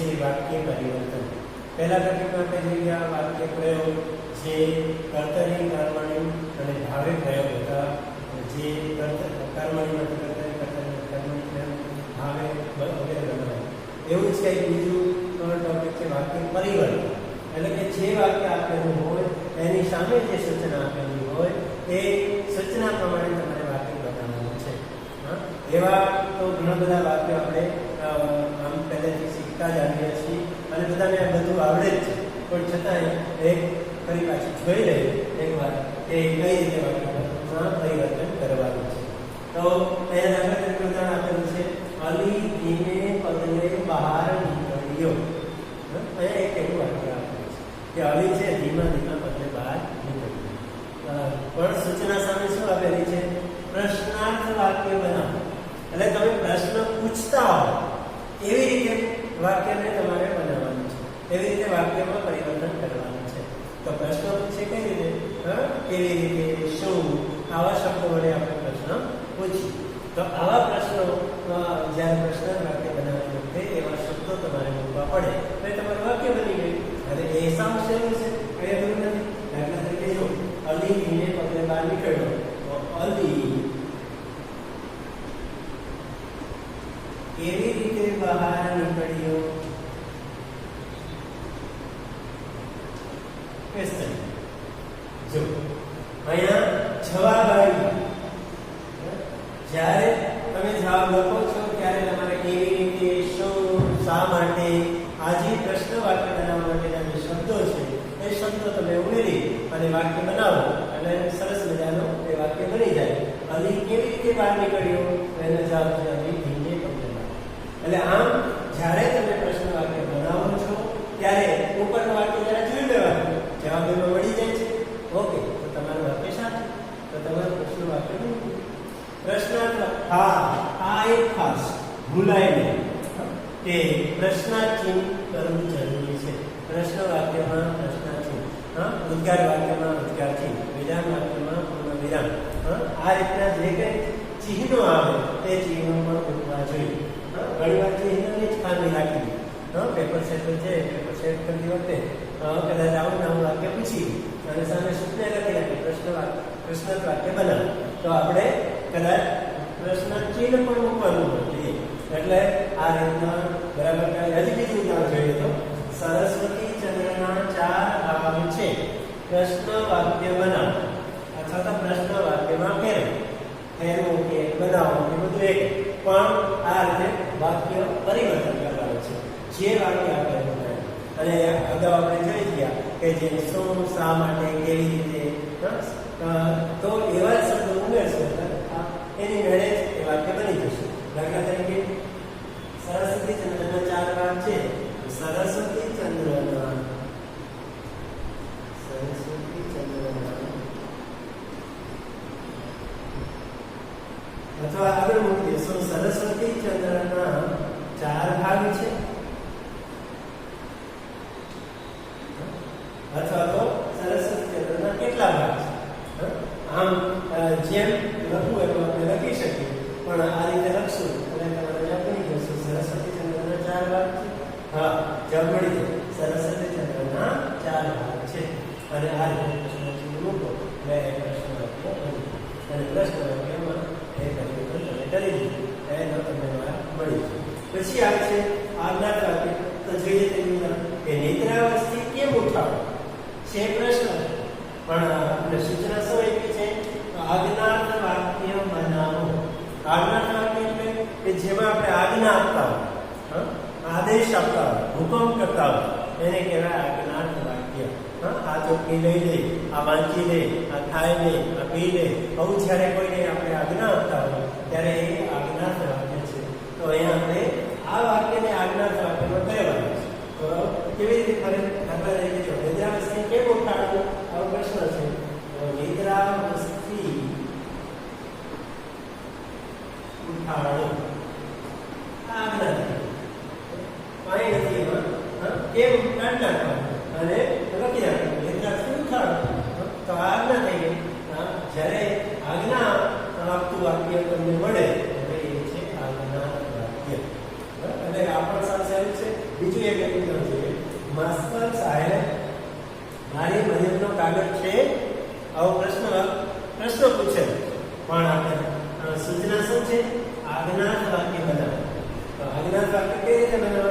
છે વાક્ય પરિવર્તન. પહેલા ઘટકમાં આપણે જોઈ ગયા વાક્ય પ્રયોગ, જે કર્તરી કર્મણી અને ભાવે પ્રયોગ હતા. જે કર્મણીમાંથી કર્તરી કર્તરી, કર્મણી પ્રયોગ ભાવે વગેરે બનાવે એવું કંઈક બીજું ટોપિક છે વાક્ય પરિવર્તન. એટલે કે જે વાક્ય આપેલું હોય, એની સામે જે સૂચના આપેલી હોય, એ સૂચના પ્રમાણે તમારે વાક્ય બનાવવાનું છે? એવા તો ઘણા બધા વાક્યો આપણે શીખતા જ છીએ અને બધાને આ બધું આવડે જ છે. પણ છતાંય એક ફરી પાછી જોઈ લઈએ એકવાર કે કઈ રીતે વાક્યમાં પરિવર્તન કરવાનું છે. તો અહીંયા આગળ ઉદાહરણ આપેલું છે, અલી ધીમે પગલે બહાર નીકળ્યો? અહીંયા એક એવું વાક્ય આપેલું છે કે અલી છે, ધીમા ધીમા પગલે બહાર નીકળ્યો. પણ સૂચના સામે શું આપેલી છે? પ્રશ્નાર્થ વાક્ય બનાવો. એટલે તમે પ્રશ્ન પૂછતા હો એવી રીતે વાક્યને તમારે બનાવવાનું છે. એવી રીતે વાક્યમાં પરિવર્તન કરવાનું છે. તો પ્રશ્ન પૂછે કઈ રીતે? હા? કેવી રીતે? શું? આવા શબ્દો વડે આપણે પ્રશ્ન પૂછીએ. તો આવા પ્રશ્નો જ્યારે પ્રશ્ન વાક્ય બનાવતી વખતે એવા શબ્દો તમારે મૂકવા પડે. એ તમારું વાક્ય બની ગયું. અને એ સાવ સહેલું છે? કઈ અઘરું નથી. દાખલા તરીકે જો, અલી ધીમે પગલે બહાર નીકળ્યો. તો અલી કેવી રીતે નીકળ્યો ક્વેશ્ચન જો અહીંયા જવાબ આવ્યો જ્યારે તમે જવાબ લખો છો, ત્યારે તમારે કેવી રીતે શું, શા માટે? આજે પ્રશ્ન વાક્ય બનાવવા માટેના જે શબ્દો છે, એ શબ્દો તમે ઉમેરી અને વાક્ય બનાવો અને સરસ મજાનો એ વાક્ય બની જાય. અને કેવી રીતે બહાર નીકળ્યો? એનો જવાબ છે અલી ધીમે તમને એટલે આમ જ્યારે તમે પ્રશ્ન વાક્ય બનાવો છો, ત્યારે ઉપરનું વાક્ય જરા જોઈ લેવાનું જવાબ એમાં મળી જાય છે. ઓકે, તો તમારું વાક્ય સાચું તો તમારું પ્રશ્ન વાક્ય પ્રશ્નાર્થ હા, આ એક ખાસ ભૂલાય નહીં. કે પ્રશ્નાચિહ્ન કરવું જરૂરી છે. પ્રશ્ન વાક્યમાં પ્રશ્નાચિહ્ન. હા, ઉદ્ગાર વાક્યમાં ઉદ્ગાર ચિહ્ન વિધાન વાક્યમાં પૂર્ણ વિધાન હા, આ રીતના જે કંઈ ચિહ્નો આવે, તે ચિહ્નો પણ મૂકવા જોઈએ. ઘણી વાર ચિહ્નની જ ખામી રાખી હા પેપર સેટ છે પેપર સેટ કરતી વખતે કદાચ આવું નામ વાક્ય પૂછી, અને સામે સૂચના લખી રાખી પ્રશ્ન પ્રશ્ન વાક્ય બનાવ. તો આપણે કદાચ પ્રશ્ન ચિહ્ન પણ મૂકવાનું જોઈએ એટલે આ રીતના બરાબર હજી બીજું ઉદાહરણ જોઈએ તો સરસ્વતી ચંદ્રના ચાર ભાગ છે. પ્રશ્ન વાક્ય બનાવો. અથવા તો પ્રશ્ન વાક્યમાં ફેરવો. ફેરવો કે બનાવો. એ બધું એક. પણ આ રીતે વાક્ય પરિવર્તન કરવાનું છે. જે વાક્ય આપણે અને અગાઉ આપણે જોઈ ગયા કે જે શું શા માટે, કેવી રીતે તો એવા શબ્દો ઉમેરશો એની મેળે એ વાક્ય બની જશે. દાખલા તરીકે, સરસ્વતી ચંદ્રના ચાર ભાગ છે. સરસ્વતી ચંદ્રના સરસ્વતી ચંદ્રના અથવા આગળ મૂકી દઈશું સરસ્વતી ચંદ્રના ચાર ભાગ છે અથવા તો સરસ્વતી ચંદ્રના કેટલા ભાગ છે આમ જેમ લખવું એમ આપણે લખી શકીએ. પણ આ રીતે લખશું એટલે તમારે જવાબ મળી જશે. સરસ્વતી ચંદ્રના ચાર ભાગ છે. હા જવાબ મળી જાય સરસ્વતી ચંદ્રના ચાર ભાગ છે. અને આ રીતે પ્રશ્ન ચિહ્ન મૂકો. એટલે એ પ્રશ્ન વાક્ય અને પ્રશ્ન વાક્યમાં એ પરિવર્તન તમે કરી દીધું એનો તમને માર્ક મળી જશે પછી આવે છે આજ્ઞા વાક્ય તો જોઈએ તેની અંદર કે નિદ્રાવસ્થી કેમ ઉઠાવો? છે પ્રશ્ન. પણ આપણે સૂચના શું આપી છે આજ્ઞાર્થ વાક્ય બનાવો. આજ્ઞાર્થ વાક્ય એટલે કે જેમાં આપણે આજ્ઞા આપતા હોય? આદેશ આપતા હોય, હુકમ કરતા હોય, એને કહેવાય આજ્ઞાર્થ વાક્ય. આ ચોખ્ખી લઈ લે, આ વાંચી લે, આ ખાઈ લે, આ પી લે, આવું જ્યારે કોઈને આપણે આજ્ઞા આપતા હોય, ત્યારે એ આજ્ઞાર્થ વાક્ય છે. તો અહીંયા આપણે આ વાક્યને આજ્ઞાર્થ વાક્યમાં કહેવાનું છે. તો કેવી રીતે ફરે દાખલા રહી જો નિદ્રાવસ્થી કેમ ઉઠાડવું? વાક્ય તમને મળે હવે એ છે આજના વાક્ય. અને આ પણ સર સાહેબ છે, બીજું એક ઉદાહરણ જોઈએ. માસ્તર સાહેબ, મારી મહેનતનો કાગળ છે? આવો પ્રશ્ન પ્રશ્ન પૂછે. પણ આપણે સૂચના શું છે? આજ્ઞાત વાક્ય બનાવો. તો આજ્ઞાત વાક્ય કઈ રીતે બનાવે?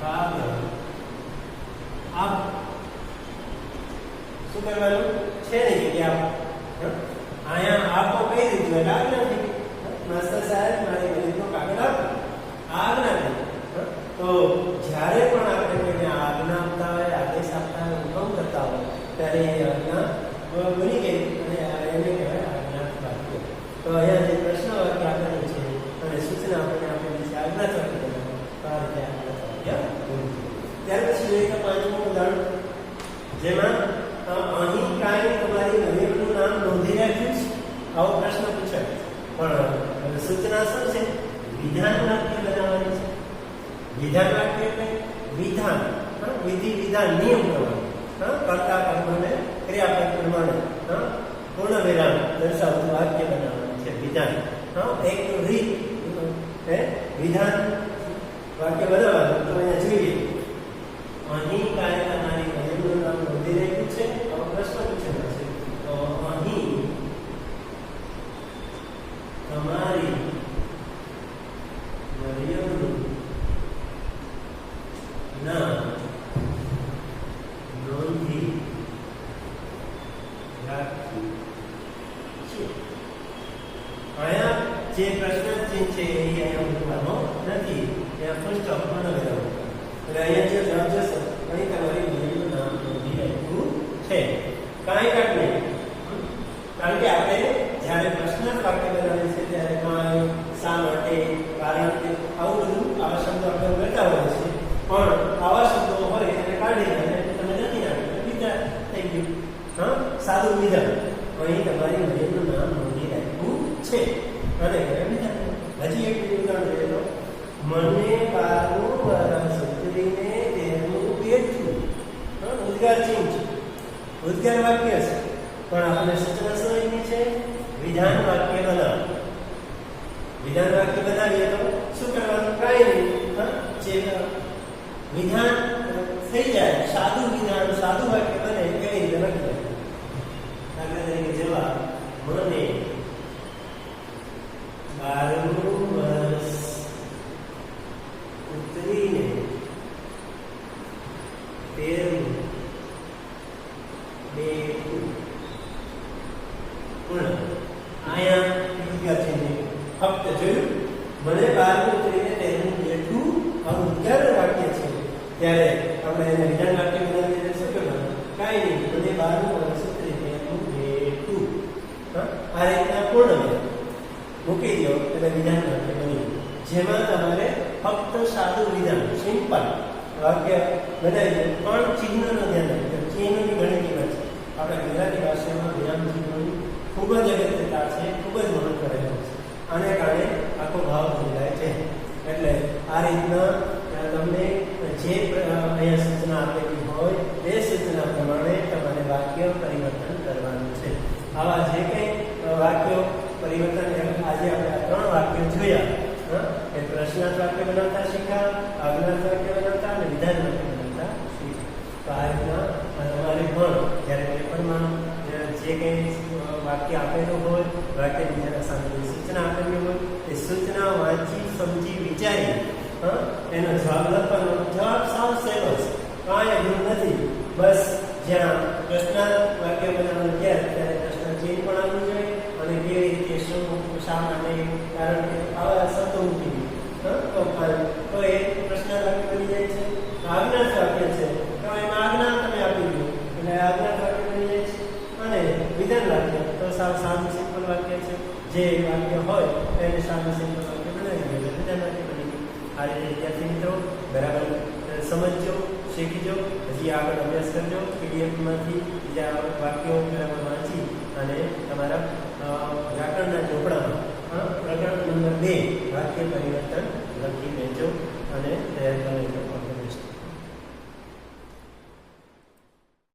કાગળ આપ શું કરવાનું? છે ને જગ્યા આપ અહીંયા આપો કઈ દીધું એટલે આજ્ઞા થઈ માસ્ટર સાહેબ મારી મરિયમનો કાગળ આપો. આજ્ઞા થઈ તો જ્યારે પણ આપણે કોઈને આજ્ઞા આપતા હોય આદેશ આપતા હોય હુકમ કરતા હોય ત્યારે એ આજ્ઞા અ, બની ગઈ અને આ એને કહેવાય આજ્ઞા વાક્ય તો અહીંયા જે પ્રશ્ન વાક્ય આપેલું છે અને સૂચના આપણને આપેલી છે આજ્ઞા વાક્ય બનાવો. તો આ રીતે આજ્ઞા વાક્ય બન્યું છે. ત્યાર પછી એક પાંચમું ઉદાહરણ જેમાં અહીં કાંઈ તમારી મરિયમનું નામ નોંધી રાખ્યું છે આવો પ્રશ્ન પૂછાય પણ સૂચના શું છે વિધાન વાક્ય બનાવવાની છે વિધાન વાક્ય એટલે વિધાન? વિધિ, વિધાન, નિયમ પ્રમાણે? કર્તા કર્મને ક્રિયાપદ પ્રમાણે? પૂર્ણ વિરામ દર્શાવતું વાક્ય બનાવવાનું છે, વિધાન? એક રીત વિધાન વાક્ય બનાવવાનું તો અહીંયા જોઈએ અહીં કાર્ય તમારી મહેરનું નામ નોંધી રહ્યું છે આવો પ્રશ્ન પૂછેલો છે તો અહીં તમારી મરિયમનું નામ નોંધી રાખ્યું છે અહીંયા જે પ્રશ્ન ચિહ્ન છે એ અહીંયા મૂકવાનો નથી. ત્યાં ફર્સ્ટ ઓપ્શન વિરામ એટલે અહીંયા જે જવાબ જશે અહીં તમારી મરિયમનું નામ નોંધી રાખ્યું છે. કાંઈ કાંઈ નહીં. કારણ કે આપણે જ્યારે પ્રશ્ન વાક્ય બનાવે છે ત્યારે કાંઈ, શા માટે, કારણ કે આવું બધું આવા શબ્દો આપણે ઉમેરતા હોય છે પણ આવા શબ્દો હોય એને કાઢી તમે નથી નાખ્યું બીજા થઈ ગયું. હા, સાદું વિધાન અહીં તમારી મરિયમનું નામ નોંધી રાખ્યું છે. અને હજી એક ઉદાહરણ જોઈએ તો મને બારમું વરસ ઉતરીને તેનું બેઠું ઉદ્ગાર છે. ઉદ્ગાર વાક્ય છે. પણ આપણે સૂચના શું છે, વિધાન વાક્ય બનાવ વિધાન વાક્ય બનાવીએ તો શું કરવાનું? કાંઈ નહીં? જે વિધાન થઈ જાય, સાદું વિધાન, સાદું વાક્ય બને કઈ રીતે લખી દાખલા તરીકે જવાબ, મને બારમું વર્ષ ઉતરીને તેરમું બે પૂર્ણ અહીંયા છે ફક્ત જોયું મને બારમું ઉતરીને તેનું જેટલું આવું ક્યારે વાક્ય છે ત્યારે આપણે એને વિધાન વાક્ય બનાવીને શું કરવાનું કાંઈ નહીં મને બારમું વર્ષ ઉતરીને બેઠું હા? આ રીતના પૂર્ણ. મૂકી દો એટલે વિધાન વાક્ય બની. જેમાં તમારે ફક્ત સાદું વિધાન સિમ્પલ વાક્ય બનાવી પણ ચિહ્નનો ધ્યાન રાખજો ચિહ્નની ઘણી કિંમત છે આપણે ગુજરાતી ભાષામાં વિરામ ચિહ્નોની ખૂબ જ અગત્યતા છે, ખૂબ જ મહત્વ રહેલું છે. આને કારણે આખો ભાવ બદલાય છે. એટલે આ રીતના તમને જે અહીંયા સૂચના આપેલી હોય તે સૂચના પ્રમાણે તમારે વાક્ય પરિવર્તન કરવાનું છે. આવા જે કંઈ વાક્યો પરિવર્તન આજે આપણે ત્રણ વાક્યો જોયા? એ પ્રશ્નાર્થ વાક્ય બનાવતા શીખ્યા આજ્ઞાર્થ વાક્ય બનાવતા અને વિધાન વાક્ય બનાવતા શીખ્યા તો આ રીતના તમારે પણ જ્યારે પેપરમાં જે કંઈ વાક્ય આપેલું હોય, વાક્ય બીજાના સામે સૂચના આપેલી હોય એ સૂચના વાંચી, સમજી, વિચારી એનો જવાબ લખવાનો જવાબ સાવ સહેલો છે. કાંઈ અઘરું નથી. બસ જ્યાં પ્રશ્ન વાક્ય બનાવવાનું ત્યારે ત્યારે પ્રશ્ન ચિહ્ન પણ આવવું જોઈએ અને કેવી રીતે શું, શા માટે, કારણ કે આવા શબ્દો મૂકી દઈએ. હા તો ફાઇન. તો એ પ્રશ્ન વાક્ય બની જાય છે આજ્ઞાર્થ વાક્ય છે તો એમાં આજ્ઞા તમે આપી દો એટલે આજ્ઞાર્થ વાક્ય બની જાય છે અને વિધાન વાક્ય તો સાવ સાદું સિમ્પલ વાક્ય છે. જે વાક્ય હોય એને સાદું સિમ્પલ વાક્ય બનાવી દો. એટલે વિધાન વાક્ય બની ગયું આ રીતે વિદ્યાર્થી મિત્રો બરાબર સમજજો, શીખીજો હજી આગળ અભ્યાસ કરજો. પીડીએફમાંથી બીજા વાક્યો બરાબર વાંચી અને તમારા વ્યાકરણના ચોપડામાં પ્રકરણ નંબર બે વાક્ય પરિવર્તન લખી લેજો અને તૈયાર કરી લેજો.